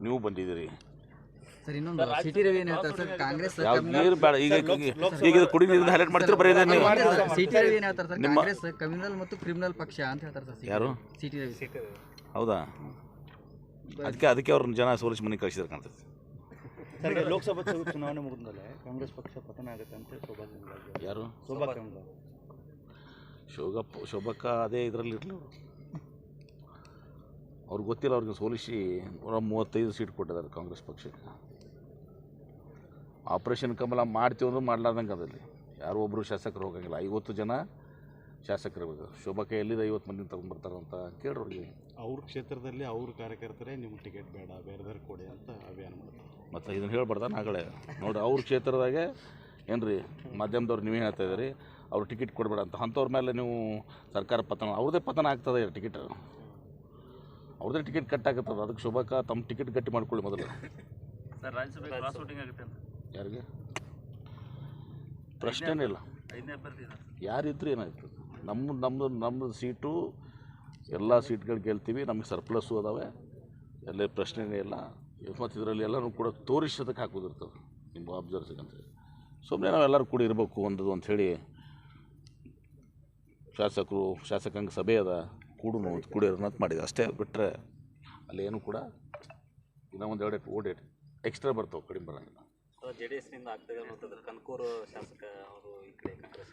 ನೀವು ಬಂದಿದ್ದೀರಿ. ಸರ್ ಇನ್ನೊಂದು ಸಿಟಿ ರವಿ ಏನ್ ಹೇಳ್ತಾರೆ ಸರ್ ಕಾಂಗ್ರೆಸ್ ಯಾವ ನೀರು ಬೇಡ ಈಗ ಈಗ- ಇದು ಕುಡಿ ನೀರಿಂದ ಹೈಲೈಟ್ ಮಾಡ್ತೀರಿ ಬರೀ ಇದನ್ನ? ನೀವು ಸಿಟಿ ರವಿ ಏನ್ ಹೇಳ್ತಾರೆ ಸರ್ ಕಾಂಗ್ರೆಸ್ ಕಮ್ಯುನಲ್ ಮತ್ತು ಕ್ರಿಮಿನಲ್ ಪಕ್ಷ ಅಂತ ಹೇಳ್ತಾರೆ ಸರ್ ಯಾರು? ಸಿಟಿ ರವಿ. ಹೌದಾ? ಅದಕ್ಕೆ ಅದಕ್ಕೆ ಅವ್ರನ್ನ ಜನ ಸೋಲಿಸಿ ಮನೆ ಕಳಿಸಿದ್ರೆ ಕಾಣ್ತೈತಿ ಸರ್ ಲೋಕಸಭಾ ಚುನಾವಣೆ ಮುಗಿದ್ಮೇಲೆ ಕಾಂಗ್ರೆಸ್ ಪಕ್ಷ ಪತನ ಆಗುತ್ತೆ ಅಂತ ಶೋಭಾ ಯಾರು? ಶೋಭಾ ಶೋಭಕ್ಕ ಅದೇ ಇದರಲ್ಲಿ ಇರಲಿ ಅವ್ರಿಗೆ ಗೊತ್ತಿಲ್ಲ ಅವ್ರಿಗೆ ಸೋಲಿಸಿ ನೂರ ಮೂವತ್ತೈದು ಸೀಟ್ ಕೊಟ್ಟಿದ್ದಾರೆ ಕಾಂಗ್ರೆಸ್ ಪಕ್ಷಕ್ಕೆ. ಆಪರೇಷನ್ ಕಮಲ ಮಾಡ್ತೀವಿ ಅಂದ್ರೆ ಮಾಡ್ಲಾರ್ದಂಗೆ ಅದಲ್ಲಿ ಯಾರು ಒಬ್ಬರು ಶಾಸಕರು ಹೋಗಂಗಿಲ್ಲ. ಐವತ್ತು ಜನ ಶಾಸಕರು ಶೋಭಕ್ಕ ಎಲ್ಲಿದೆ ಐವತ್ತು ಮಂದಿ ತಗೊಂಡ್ಬರ್ತಾರಂತ ಕೇಳ್ರಿ ಅವ್ರಿಗೆ ಅವ್ರ ಕ್ಷೇತ್ರದಲ್ಲಿ ಅವ್ರ ಕಾರ್ಯಕರ್ತರೇ ನಿಮ್ಗೆ ಟಿಕೆಟ್ ಬೇಡ ಬೇರೆದವ್ರು ಕೊಡಿ ಅಂತ ಅಭಿಯಾನ ಮಾಡ್ತಾರೆ. ಮತ್ತು ಇದನ್ನು ಹೇಳ್ಬಾರ್ದ ನಾಗಳೆ? ನೋಡಿ ಅವ್ರ ಕ್ಷೇತ್ರದಾಗೆ ಏನು ರೀ ಮಾಧ್ಯಮದವ್ರು ನೀವೇ ಹೇಳ್ತಾ ಇದ್ದೀರಿ ಅವ್ರು ಟಿಕೆಟ್ ಕೊಡಬೇಡ ಅಂತ. ಅಂಥವ್ರ ಮೇಲೆ ನೀವು ಸರ್ಕಾರ ಪತನ ಅವ್ರದೇ ಪತನ ಆಗ್ತದೆ ಟಿಕೆಟ್. ಅವ್ರದ್ದೇ ಟಿಕೆಟ್ ಕಟ್ ಆಗುತ್ತದ ಅದಕ್ಕೆ ಶೋಭಾಕ ತಮ್ಮ ಟಿಕೆಟ್ ಗಟ್ಟಿ ಮಾಡ್ಕೊಳ್ಳಿ ಮೊದಲು. ಸರ್ ರಾಜ್ಯಸಭೆ ಕ್ರಾಸ್ ವೋಟಿಂಗ್ ಆಗುತ್ತೆ ಅಂತ. ಯಾರಿಗೆ? ಪ್ರಶ್ನೆನೇ ಇಲ್ಲ. ಐದನೇ ಅಭ್ಯರ್ಥಿ ಯಾರಿದ್ರು ಏನಾಯ್ತು? ನಮ್ಮ ನಮ್ಮದು ನಮ್ಮದು ಸೀಟು ಎಲ್ಲ ಸೀಟ್ಗಳು ಗೆಲ್ತೀವಿ ನಮಗೆ ಸರ್ಪ್ಲಸ್ಸು ಅದಾವೆ. ಎಲ್ಲೇ ಪ್ರಶ್ನೆನೇ ಇಲ್ಲ. ಮತ್ತು ಇದರಲ್ಲಿ ಎಲ್ಲರೂ ಕೂಡ ತೋರಿಸೋದಕ್ಕೆ ಹಾಕೋದಿರ್ತದೆ ನಿಮ್ಮ ಅಬ್ಸರ್ವ್ಸಿಗೆ ಅಂತೇಳಿ ಸುಮ್ಮನೆ ನಾವೆಲ್ಲರೂ ಕೂಡ ಇರಬೇಕು ಒಂದು ಅಂಥೇಳಿ ಶಾಸಕರು ಶಾಸಕಾಂಗ ಸಭೆ ಅದ. ಕೂಡುನು ಕೂಡಿರೋಣ ಅಂತ ಮಾಡಿದೆ. ಅಷ್ಟೇ ಬಿಟ್ಟರೆ ಏನು ಕೂಡ ಇನ್ನೂ ಒಂದು ಎರಡು ಓಡಿ ಎಕ್ಸ್ಟ್ರಾ ಬರ್ತಾವೆ ಕಡಿಮೆ ಬರೋಂಗಿಲ್ಲ. ಜೆ ಡಿ ಎಸ್ನಿಂದ ಆಗ್ತದೆ ಕನಕೂರು ಶಾಸಕ ಅವರು ಈ ಕಡೆ ಕಾಂಗ್ರೆಸ್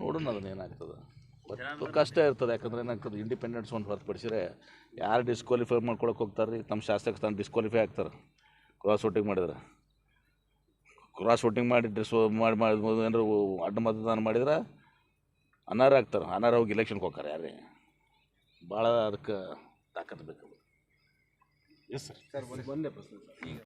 ನೋಡೋಣ ಅದನ್ನ ಏನಾಗ್ತದೆ. ಮತ್ತು ಕಷ್ಟ ಇರ್ತದೆ. ಯಾಕಂದ್ರೆ ಏನಾಗ್ತದೆ? ಇಂಡಿಪೆಂಡೆನ್ಸ್ ಒಂದು ಹೊರತುಪಡಿಸಿದ್ರೆ ಯಾರು ಡಿಸ್ಕ್ವಾಲಿಫೈ ಮಾಡ್ಕೊಳಕ್ಕೆ ಹೋಗ್ತಾರೆ ರೀ ತಮ್ಮ ಶಾಸಕ ತಾನು ಡಿಸ್ಕ್ವಾಲಿಫೈ ಆಗ್ತಾರೆ. ಕ್ರಾಸ್ ವೋಟಿಂಗ್ ಮಾಡಿದ್ರೆ. ಕ್ರಾಸ್ ವೋಟಿಂಗ್ ಮಾಡಿ ಡಿಸ್ ಮಾಡಿ ಮಾಡಿ ಏನಾರು ಅಡ್ಡ ಮತದಾನ ಮಾಡಿದ್ರೆ ಅನಾರ ಆಗ್ತಾರೆ ಅನರ್ಹ ಹೋಗಿ ಇಲೆಕ್ಷನ್ಗೆ ಹೋಗ್ತಾರೆ ಯಾರೇ ಭಾಳ ಅದಕ್ಕೆ ತಾಕತ್ತು ಬೇಕು. Yes sir